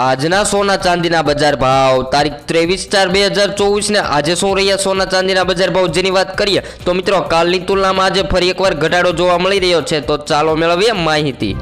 આજના સોના ચાંદીના બજાર ભાવ, તારીખ ત્રેવીસ ચાર બે હજાર ચોવીસને આજે શું રહ્યા સોના ચાંદીના બજાર ભાવ? જેની વાત કરીએ તો મિત્રો, કાલની તુલનામાં આજે ફરી એકવાર ઘટાડો જોવા મળી રહ્યો છે. તો ચાલો મેળવીએ માહિતી.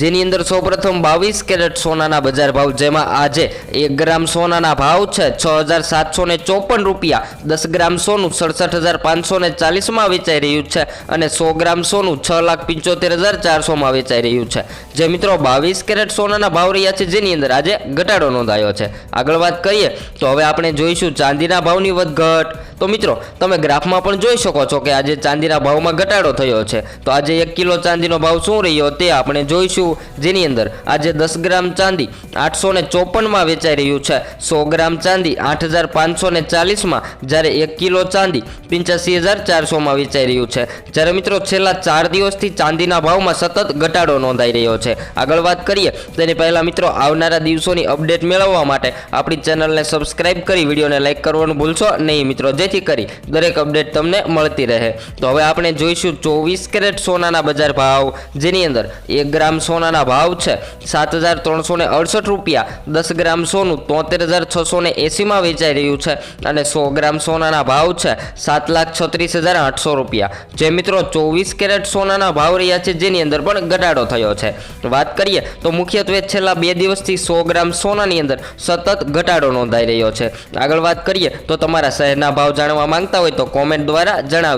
જેની અંદર સૌપ્રથમ બાવીસ કેરેટ સોનાના બજાર ભાવ, જેમાં આજે એક ગ્રામ સોનાના ભાવ છે છ હજાર સાતસો ને ચોપન રૂપિયા, દસ ગ્રામ સોનું સડસઠ હજાર પાંચસો ને ચાલીસમાં વેચાઈ રહ્યું છે અને સો ગ્રામ સોનું છ લાખ પંચોતેર હજાર ચારસોમાં વેચાઈ રહ્યું છે. જે મિત્રો બાવીસ કેરેટ સોનાના ભાવ રહ્યા છે, જેની અંદર આજે ઘટાડો નોંધાયો છે. આગળ વાત કરીએ તો હવે આપણે જોઈશું ચાંદીના ભાવની વધઘટ. તો મિત્રો, તમે ગ્રાફમાં પણ જોઈ શકો છો કે આજે ચાંદીના ભાવમાં ઘટાડો થયો છે. તો આજે એક કિલો ચાંદીનો ભાવ શું રહ્યો તે આપણે જોઈશું. જેની અંદર આજે દસ ગ્રામ ચાંદી આઠસો ને ચોપનમાં વેચાઈ રહ્યું છે. સો ગ્રામ ચાંદી આઠ હજાર પાંચસો ને ચાલીસમાં જ્યારે એક કિલો ચાંદી પંચ્યાસી હજાર ચારસોમાં વેચાઈ રહ્યું છે. જ્યારે મિત્રો છેલ્લા ચાર દિવસથી ચાંદીના ભાવમાં સતત ઘટાડો નોંધાઈ રહ્યો છે. આગળ વાત કરીએ તેની પહેલાં મિત્રો, આવનારા દિવસોની અપડેટ મેળવવા માટે આપણી ચેનલને સબસ્ક્રાઇબ કરી, વિડીયોને લાઇક કરવાનું ભૂલશો નહીં. મિત્રો જેથી કરી. દરેક અપડેટ તમને મળતી રહે. તો હવે આપણે જોઈશું ચોવીસ કેરેટ સોનાના બજાર ભાવ, જેની અંદર એક ગ્રામ સોનાના ભાવ છે સાત હજાર ત્રણસો ને અડસઠ રૂપિયા, દસ ગ્રામ સોનું તોતેર હજાર છસો ને એંસીમાં વેચાઈ રહ્યું છે અને સો ગ્રામ સોનાના ભાવ છે સાત લાખ છત્રીસ હજાર આઠસો રૂપિયા. જે મિત્રો ચોવીસ કેરેટ સોનાના ભાવ રહ્યા છે, જેની અંદર પણ ઘટાડો થયો છે. વાત કરીએ તો મુખ્યત્વે છેલ્લા બે દિવસથી સો ગ્રામ સોનાની અંદર સતત ઘટાડો નોંધાઈ રહ્યો છે. આગળ વાત કરીએ તો તમારા શહેરના ભાવ જાણવા માંગતા હોય તો કોમેન્ટ દ્વારા જણાવી